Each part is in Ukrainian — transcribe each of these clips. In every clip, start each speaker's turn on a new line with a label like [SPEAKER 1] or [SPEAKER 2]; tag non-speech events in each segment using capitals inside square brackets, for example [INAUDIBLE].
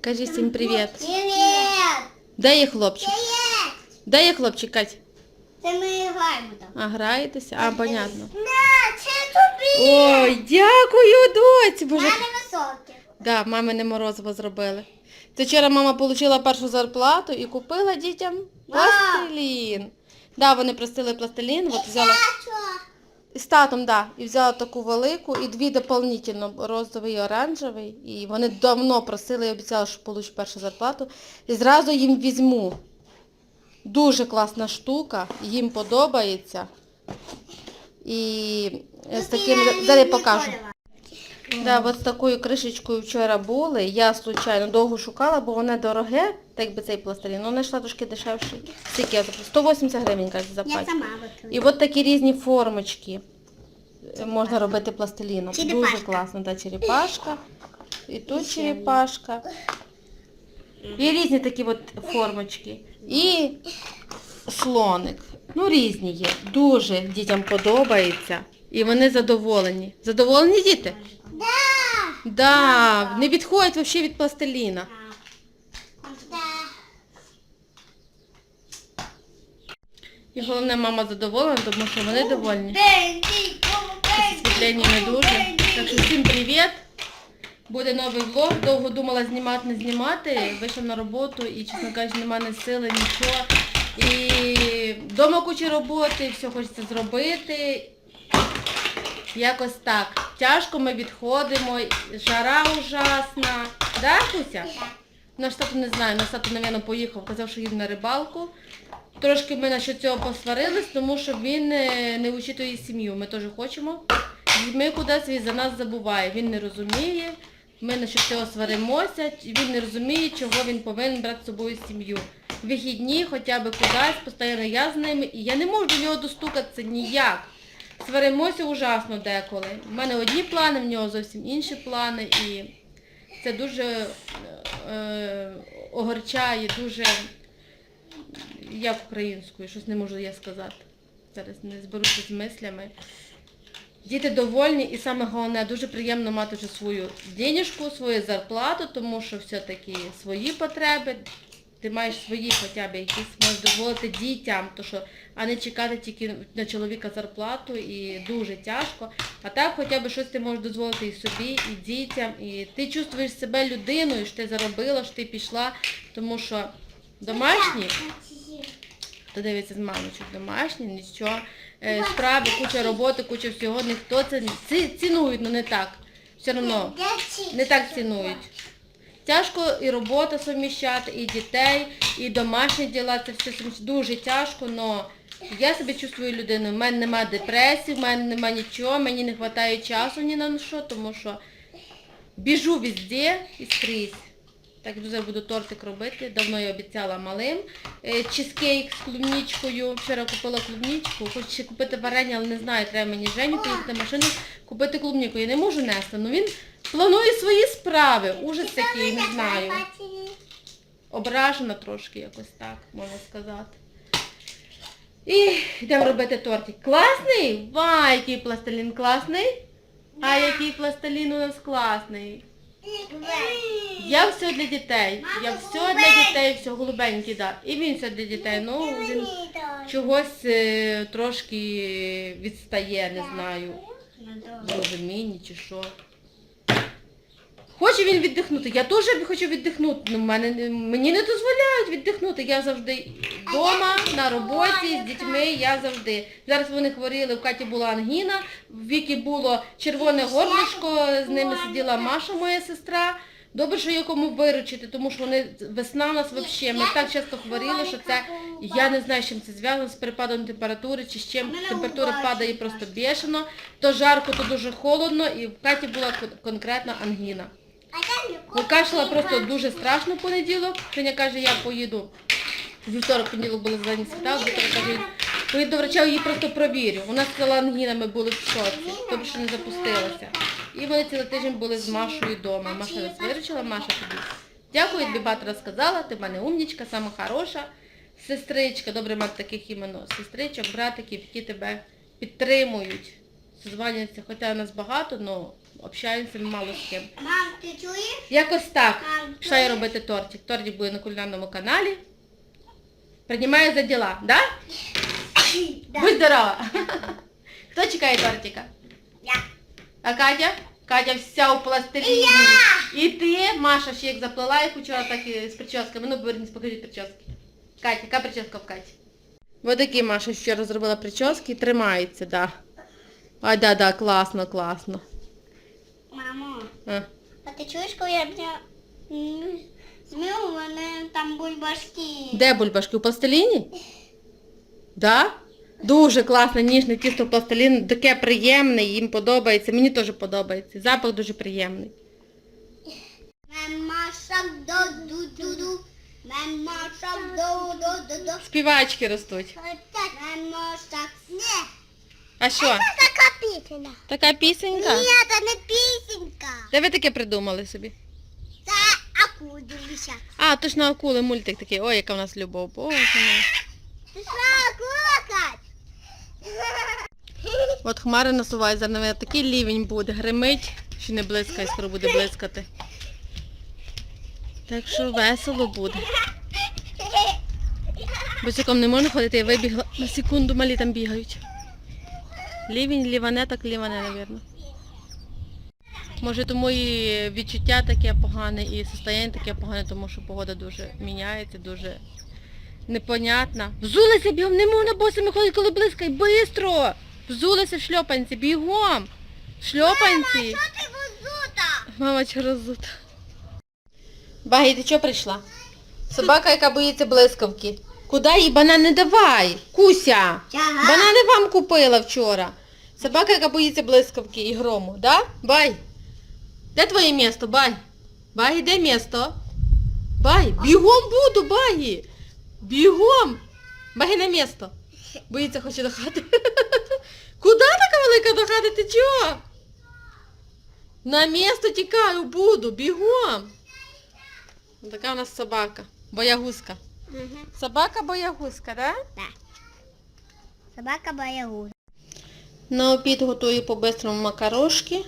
[SPEAKER 1] Кажи всім привіт.
[SPEAKER 2] Привіт!
[SPEAKER 1] Де є хлопчик?
[SPEAKER 2] Привіт!
[SPEAKER 1] Де є хлопчик, Кать?
[SPEAKER 2] Це ми граємо там.
[SPEAKER 1] А, граєтеся? А, понятно.
[SPEAKER 2] На, це тобі!
[SPEAKER 1] Ой, дякую, доці. Боже.
[SPEAKER 2] Мене високе.
[SPEAKER 1] Да, мамине морозиво зробили. Це вчора мама отримала першу зарплату і купила дітям пластилін. Да, вони просили пластилін, от взяла
[SPEAKER 2] Тато!
[SPEAKER 1] З татом, да, і взяла таку велику і дві доповнительно, розовий і оранжевий. І вони давно просили і обіцяла, що получу першу зарплату. І зразу їм візьму. Дуже класна штука, їм подобається. І з таким, далі покажу. Да, от з такою кришечкою вчора були. Я, случайно, довго шукала, бо воно дороге, так би цей пластилін. Ну, знайшла трошки дешевший. Скільки я заплатила? 180 гривень, каже, за пачку. І от такі різні формочки е, можна робити пластиліном. Дуже класно, та черепашка. І тут черепашка. І різні такі от формочки. І слоник. Ну, різні є. Дуже дітям подобається. І вони задоволені. Задоволені діти?
[SPEAKER 2] Да!
[SPEAKER 1] Не відходять взагалі від пластиліна. І головне, мама задоволена, тому що вони довольні. Освітлення не дуже. Так що всім привіт. Буде новий влог. Довго думала знімати, не знімати. Вийшла на роботу і, чесно кажучи, немає ні сили, нічого. І вдома куча роботи, все хочеться зробити. Якось так. Тяжко ми відходимо, жара ужасна. Да, Куся? Наш тато не знаю, наш тато, мабуть, поїхав, казав, що їде на рибалку. Трошки ми насчет цього посварились, тому що він е, не учитує сім'ю. Ми теж хочемо. Ми кудись він за нас забуває. Він не розуміє. Ми насчет цього сваримося. Він не розуміє, чого він повинен брати з собою сім'ю. Вихідні, хоча б кудись, постійно я з ними, і я не можу до нього достукатися ніяк. Сваримося ужасно деколи. У мене одні плани, в нього зовсім інші плани. І це дуже е, е, огорчає, дуже як українською, щось не можу я сказати. Зараз не зберуся з мислями. Діти довольні і саме головне, дуже приємно мати вже свою денежку, свою зарплату, тому що все-таки свої потреби, ти маєш свої хоча б якісь можеш дозволити дітям, то що, а не чекати тільки на чоловіка зарплату і дуже тяжко. А так хоча б щось ти можеш дозволити і собі, і дітям, і ти чувствуєш себе людиною, що ти заробила, що ти пішла, тому що домашні хто дивиться з мамочок домашні, нічого. Е, справи, куча роботи, куча всього, ніхто це цінують, але не так. Все одно не так цінують. Тяжко і роботу совміщати, і дітей, і домашні діла, це все дуже тяжко, але я себе чувствую людиною. У мене немає депресії, в мене немає нічого, мені не вистачає часу ні на що, тому що біжу везде і скрізь. Так дуже буду тортик робити. Давно я обіцяла малим. Е, Чизкейк з клубничкою. Вчора купила клубничку. Хочу ще купити варення, але не знаю, треба мені Женю поїхати машину, купити клубнику. Я не можу нести. Ну він планує свої справи. Ужас який, не знаю. Ображена трошки якось так, можна сказати. І йдемо робити тортик. Класний? Ва, який пластилін класний? А який пластилін у нас класний? Я все для дітей. Я все для дітей, все голубенький, да. І він все для дітей. Ну, він чогось е, трошки відстає, не знаю. Розумінні чи що. Хоче він віддихнути. Я теж хочу віддихнути. Ну, мене, мені не дозволяють віддихнути. Я завжди вдома, на роботі, з дітьми, я завжди. Зараз вони хворіли, в Каті була ангіна, в Вікі було червоне горлишко, з ними сиділа Маша, моя сестра. Добре, що є кому виручити, тому що вони весна у нас взагалі. Ми так часто хворіли, що це я не знаю, з чим це зв'язано, з перепадом температури чи з чим. Температура падає просто бішено, то жарко, то дуже холодно, і в Каті була кон- конкретна ангіна. Покашляла просто дуже страшно в понеділок. Женя каже, я поїду. Вівторок, понеділок були зелені свята, вівторок каже, поїду до врача, її просто провірю. У нас сказала ангіна, ми були в шоці, тобто що не запустилася. І вони цілий тиждень були з Машою вдома. Маша нас виручила, Маша тобі. Дякую, тобі багато розказала, ти в мене умнічка, сама хороша. Сестричка, добре мати таких іменно сестричок, братиків, які тебе підтримують. Созванюються, хоча нас багато, але общаємося мало з ким.
[SPEAKER 2] Мам, ти чуєш?
[SPEAKER 1] Якось так.
[SPEAKER 2] Мам,
[SPEAKER 1] я робити тортик. Тортик буде на кулінарному каналі. Приймаю за діла, да?
[SPEAKER 2] Да.
[SPEAKER 1] Будь здорова. Хто чекає тортика?
[SPEAKER 2] Я.
[SPEAKER 1] А Катя? Катя вся у пластиліні. І ти, Маша, ще як заплела їх вчора, так і з прическами. Ну, повернись, покажіть прически. Катя, яка прическа в Каті? Ось такі Маша вчора зробила прически, тримається, да. А, да, да, класно, класно.
[SPEAKER 2] Мамо,
[SPEAKER 1] А.
[SPEAKER 2] а ти чуєш, коли я бля... змив, у мене там бульбашки.
[SPEAKER 1] Де бульбашки? У пластиліні? Да? Дуже класне, ніжне тісто в пластилін, таке приємне, їм подобається. Мені теж подобається. Запах дуже приємний. Співачки ростуть. А що?
[SPEAKER 2] така пісня.
[SPEAKER 1] Така пісенька?
[SPEAKER 2] Ні, це не пісенька.
[SPEAKER 1] Де ви таке придумали собі?
[SPEAKER 2] Акули висять.
[SPEAKER 1] А, точно акули, мультик такий. Ой, яка в нас любов. Боже мой.
[SPEAKER 2] Ти що, акула, Кать? [LAUGHS]
[SPEAKER 1] От хмари насувають, за нами такий лівень буде, гримить, що не блискає, скоро буде блискати. Так що весело буде. Босиком не можна ходити, я вибігла на секунду, малі там бігають. Лівень, ліване, так ліване, напевно. Може тому і відчуття таке погане, і состояння таке погане, тому що погода дуже міняється, дуже непонятна. Взулися бігом, не можна босими ходити, коли блискає. Бистро! Взулися в шльопанці, бігом! В шльопанці!
[SPEAKER 2] Що ти возута?
[SPEAKER 1] Мама зуд. Багі, ти чого прийшла? Собака, яка боїться блискавки. Куди їй банан не давай? Куся! Банани вам купила вчора. Собака, яка боїться блискавки і грому, да? Бай. Де твоє місто, бай? Багі, де місто? Бай, бігом буду, багі. Бігом. Багі на місто. Боїться, хоче до хати. [LAUGHS] Куди така велика до хати? Ти чого? На місто тікаю, буду, бігом. Така у нас собака. Боягузка.
[SPEAKER 2] Мгм.
[SPEAKER 1] Собака боягузка, да?
[SPEAKER 2] Собака боягуз.
[SPEAKER 1] На обід готую по-бистрому макарошки.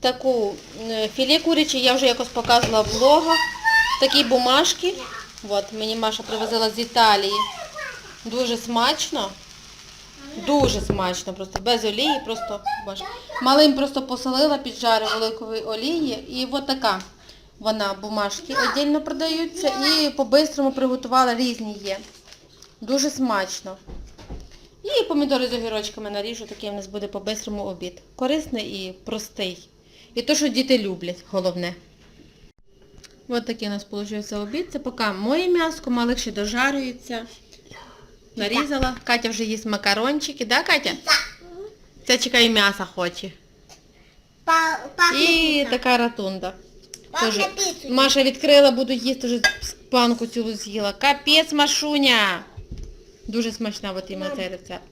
[SPEAKER 1] Таку е, філе куряче я вже якось показувала в влогах. Такі бумажки. От, мені Маша привозила з Італії. Дуже смачно. Дуже смачно, просто без олії, просто боже. Малим просто посолила, піджарила великої олії. І от така вона бумажки віддільно продаються. І по-бистрому приготувала різні є. Дуже смачно. І помідори з огірочками наріжу, такий у нас буде по-бистрому обід. Корисний і простий. І то, що діти люблять, головне. Ось такий у нас вийшов обід. Це поки моє м'яско, малих ще дожарюється. Нарізала. Катя вже їсть макарончики, да, Катя? Це чекає м'яса хоче. І така ратунда. Тоже. Маша відкрила, буду їсти, вже панку цілу з'їла. Капець, Машуня! Дуже смачна от іменно цей рецепт.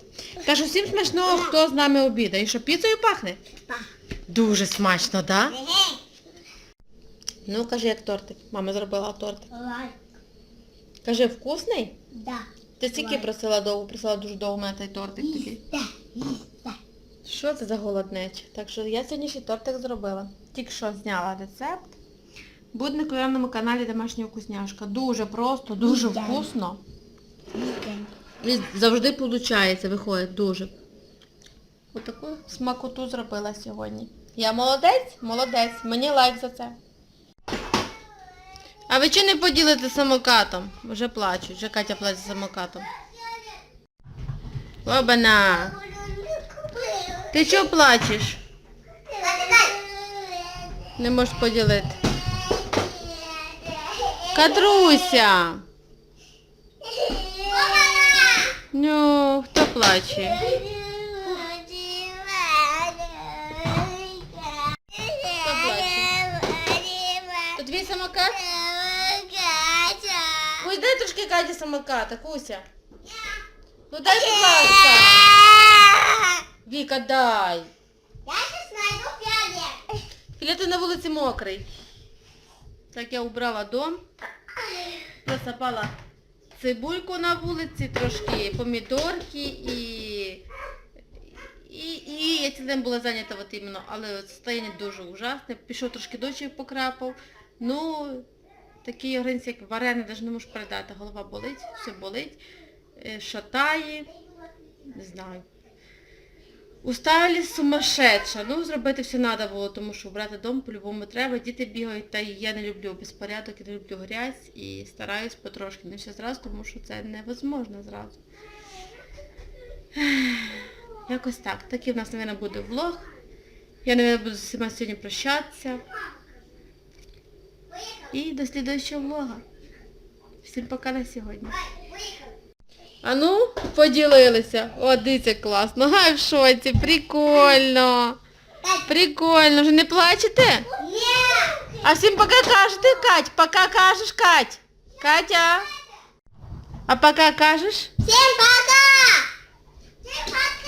[SPEAKER 1] Кажу, всім смачного, хто з нами обідає. І що, піцею пахне?
[SPEAKER 2] Пах.
[SPEAKER 1] Дуже смачно, да? Ну, кажи, як тортик. Мама зробила тортик.
[SPEAKER 2] Лайк.
[SPEAKER 1] Кажи, вкусний?
[SPEAKER 2] Да.
[SPEAKER 1] Ти стільки просила довго, просила дуже довго у мене той тортик такий. Що це за голоднеча? Так що я сьогодні ще тортик зробила. Тільки що зняла рецепт. Буде на кулінарному каналі домашня вкусняшка. Дуже просто, дуже вкусно. І завжди виходить, виходить дуже. Отаку смакоту зробила сьогодні. Я молодець? Молодець. Мені лайк за це. А ви чи не поділите самокатом? Вже плачуть, вже Катя плаче самокатом. Обана. Ти чого плачеш? Не можеш поділити. Катруся. Ну, хто плаче? Самокат? Ой, дай трошки Каті самоката, Куся. Ну дай, будь ласка. Віка, дай. Філя ти на вулиці мокрий. Так я убрала дом. Посапала цибульку на вулиці, трошки помідорки і, І, і я день була зайнята от іменно, але от состояння дуже ужасне. Пішов трошки дочі покрапав. Ну, такий організм, як варений, навіть не можу передати. Голова болить, все болить, е, шатає, не знаю. Усталі сумасшедша. Ну, зробити все треба було, тому що брати дом по-любому треба. Діти бігають, та я не люблю безпорядок, я не люблю грязь і стараюсь потрошки. Не все зразу, тому що це невозможно зразу. Якось так. Такий в нас, мабуть, буде влог. Я, мабуть, буду з усіма сьогодні прощатися. І до слідуючого влога. Всім пока на сьогодні. А ну, поділилися. О, дивіться, класно. Ай, в шоці, прикольно. Прикольно, вже не плачете?
[SPEAKER 2] Ні!
[SPEAKER 1] А всім пока кажете, Кать? Пока кажеш, Кать? Катя? А пока кажеш?
[SPEAKER 2] Всем пока! Всем пока!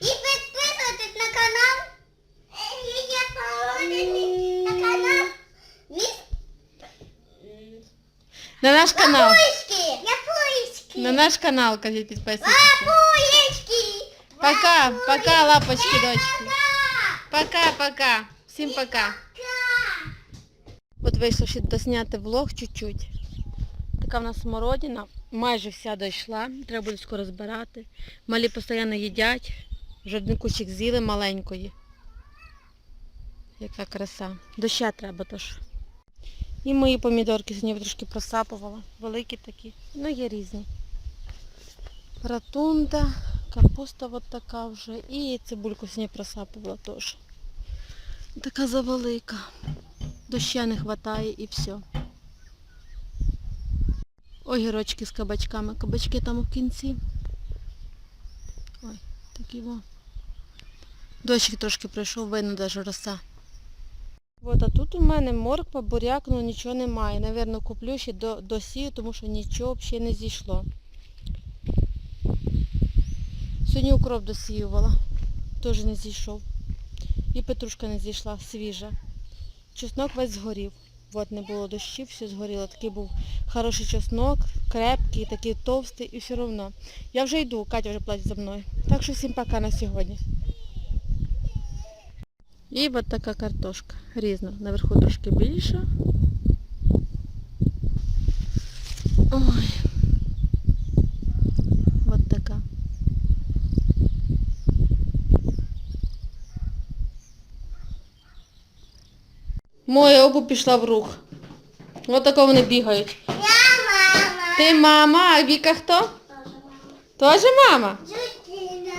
[SPEAKER 2] И подписывайтесь на канал. И на канал. Мисс
[SPEAKER 1] На наш канал.
[SPEAKER 2] Пуечки. Я.
[SPEAKER 1] На наш канал, кажіть, підписуйтесь.
[SPEAKER 2] Пуечки.
[SPEAKER 1] Пока, пока, лапочки, дочки.
[SPEAKER 2] Пока.
[SPEAKER 1] Пока-пока. Всім пока.
[SPEAKER 2] Пока.
[SPEAKER 1] От вийшло ще досняти влог чуть-чуть. Така в нас смородина, майже вся дійшла, треба буде скоро збирати. Малі постійно їдять, вже один кущик з'їли маленької. Яка краса. Доща треба тож. І мої помідорки сьогодні трошки просапувала. Великі такі. Ну є різні. Ратунда, капуста от така вже. І цибульку сьогодні просапувала теж. Така завелика. Доща не вистачає і все. Огірочки з кабачками. Кабачки там в кінці. Ой, такі во. Дощик трошки пройшов, видно навіть роса. От, а тут у мене морква, буряк, ну нічого немає. Навірно, куплю ще до, досію, тому що нічого взагалі не зійшло. Сьогодні укроп досіювала. Теж не зійшов. І петрушка не зійшла, свіжа. Чеснок весь згорів. От не було дощів, все згоріло. Такий був хороший чеснок, крепкий, такий товстий і все одно. Я вже йду, Катя вже платить за мною. Так що всім пока на сьогодні. І от така картошка. Різна. Наверху трошки більша. Ой. От така. Моя обу пішла в рух. Ось тако вони бігають.
[SPEAKER 2] Я мама.
[SPEAKER 1] Ти мама, а Віка хто? Теж мама?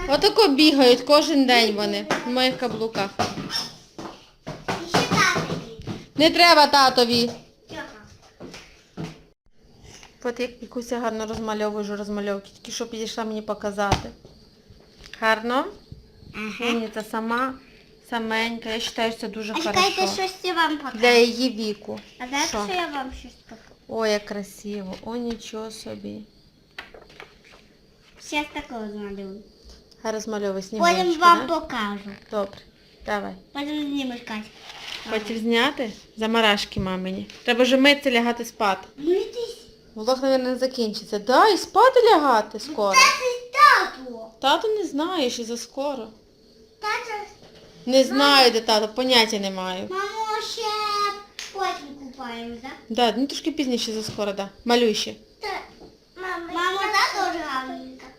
[SPEAKER 1] Отако бігають кожен день вони в моїх каблуках. Не треба татові. От як Вікуся гарно розмальовує вже розмальовки, тільки що підійшла мені показати. Гарно? Мені це сама, саменька. Я вважаю, що це дуже
[SPEAKER 2] А чекайте, щось я вам покажу.
[SPEAKER 1] Для її віку.
[SPEAKER 2] А дайте,
[SPEAKER 1] Що?
[SPEAKER 2] що я вам щось покажу.
[SPEAKER 1] Ой, як красиво. О, нічого собі.
[SPEAKER 2] Сейчас такого змалюю.
[SPEAKER 1] Розмальовуй снігурочки,
[SPEAKER 2] Потім вам
[SPEAKER 1] да?
[SPEAKER 2] покажу.
[SPEAKER 1] Добре, давай.
[SPEAKER 2] Потім знімеш Катя.
[SPEAKER 1] Хотів зняти? Замарашки мамині. Треба вже митися лягати спати.
[SPEAKER 2] Митись.
[SPEAKER 1] Влог, мабуть, не закінчиться. Да, і спати лягати скоро.
[SPEAKER 2] Це тату.
[SPEAKER 1] Тато не знає, ще за скоро.
[SPEAKER 2] Тата.
[SPEAKER 1] Не знаю, де тато, поняття не маю.
[SPEAKER 2] Мамо, ще потім купаємо, так?
[SPEAKER 1] Да, ну трошки пізніше за скоро, да. Малюй ще.